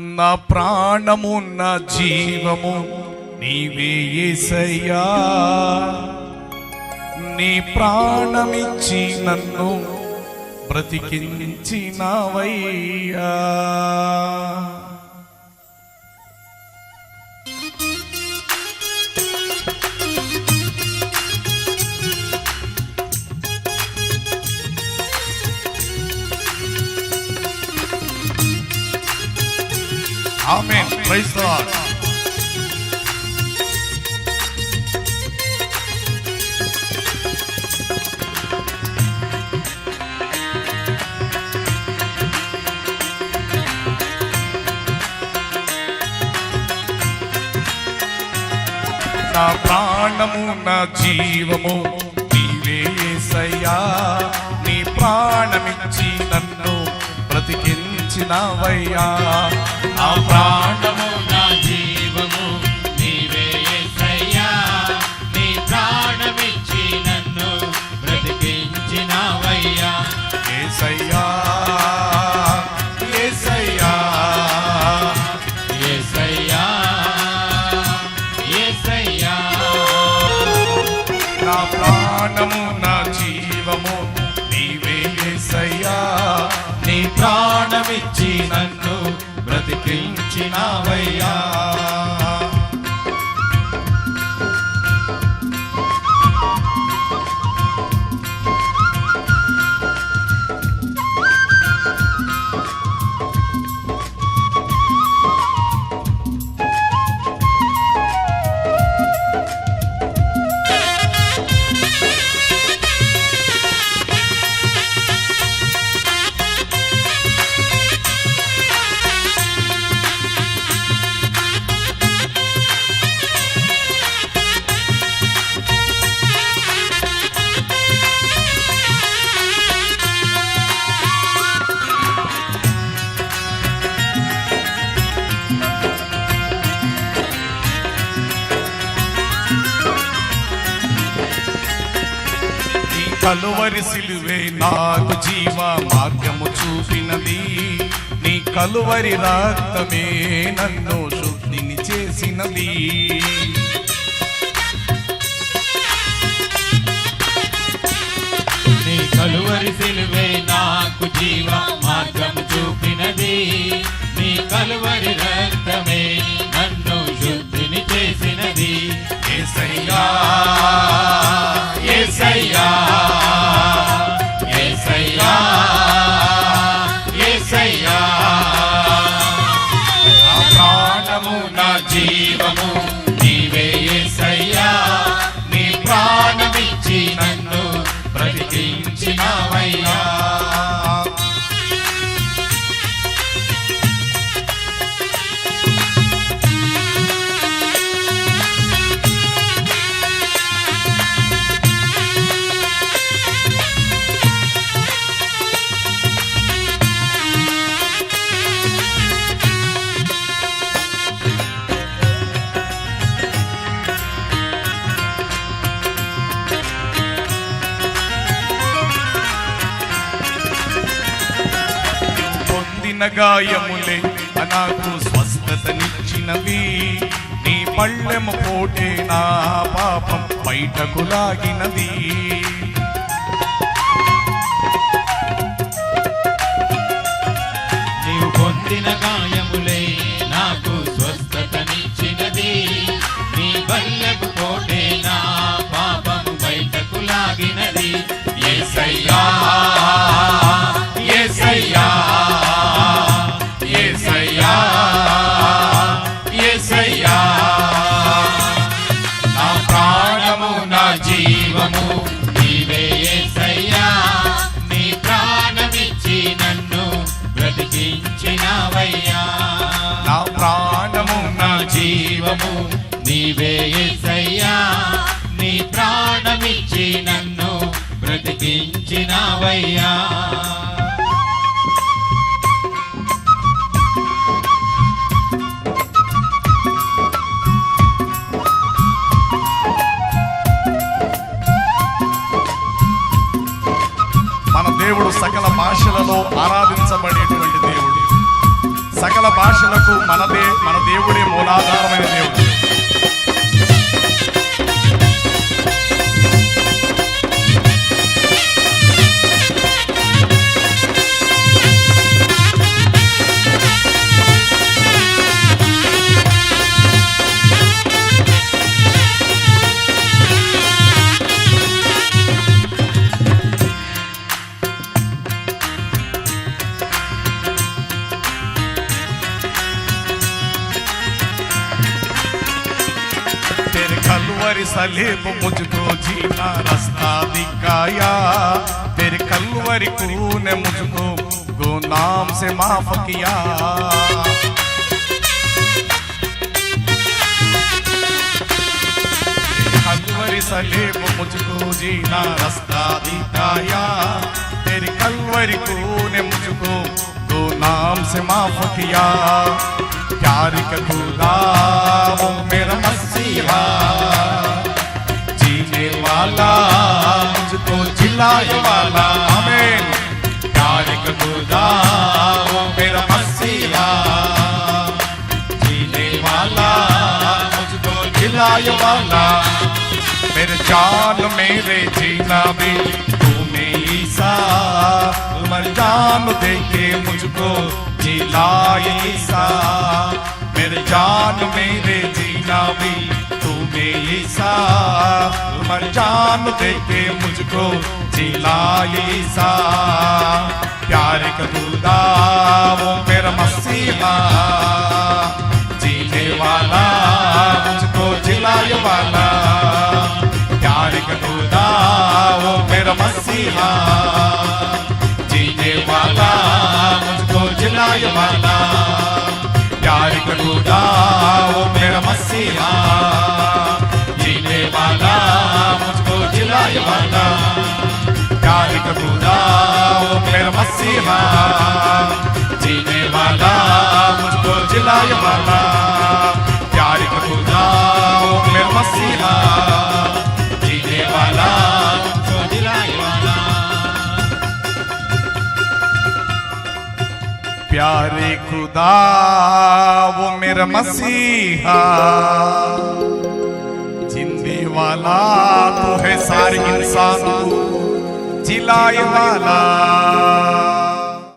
నా ప్రాణము నా జీవము నీవే ఏసయ్యా. నీ ప్రాణమిచ్చి నన్ను బ్రతికించినవయ్యా. ఆమేన్. ప్రైజ్ ది లార్డ్ నా ప్రాణము నా జీవము నీవే సయ్యా నీ ప్రాణమిచ్చి నన్ను బ్రతికించినవయ్యా నా ప్రాణము నన్ను కలువరి సిలువే నాకు జీవ మార్గము చూపినది. నీ కలువరి రక్తమే నన్ను శుద్ధిని చేసినది. నీ కలువరి సిలువే నాకు జీవ మార్గం చూపినది. నీ కలువరి రక్తమే నన్ను శుద్ధిని చేసినది. యేసయ్యా యేసయ్యా పొందిన గాయములే నాకు స్వస్థతనిచ్చినవి. నీ పళ్ళెము పోటే నా పాపం బయటకు లాగినది. నీవు పొందిన గాయములే నాకు స్వస్థతనిచ్చినది. నీ పళ్ళెము పోటే నా పాపం బయటకు లాగినది. యేసయ్యా జీవము నీవే యేసయ్యా నీ ప్రాణమిచ్చి నన్ను బ్రతికించినావయ్యా. దేవుడు సకల భాషలలో ఆరాధించబడేటువంటి దేవుడు. సకల భాషలకు మనదే మన దేవుడే మూలాధారమైన దేవుడు. कलवरी सलेब मुझको जीना रास्ता दिखाया। तेरे कलवरी खून ने मुझको गुनाम से माफ़ किया। कलवरी सलेब मुझको जीना रास्ता दिखाया। तेरे कलवरी खून ने मुझको गुनाम से माफ़ किया। प्यार का मुझको जिलाए वाला मेरे जान मेरे जीना भी तूने ईसा मर जान दे के मुझको जिलाए ईसा मेरे जान मेरे जीना भी तूने ईसा मर जान दे के मुझको जिलाए ईसा प्यार का दूदा वो मेरा मसीहा जीने वाला मुझको जिलाए वाला प्यार का खुदा वो मेरा मसीहा जीने वाला मुझको जिलाए वाला प्यार का वो मेरा मसीहा जीने वाला मुझको जिलाए वाला। प्यारे खुदा वो मेरा मसीहा। जिंदे वाला तो है सारे इंसान को वाला।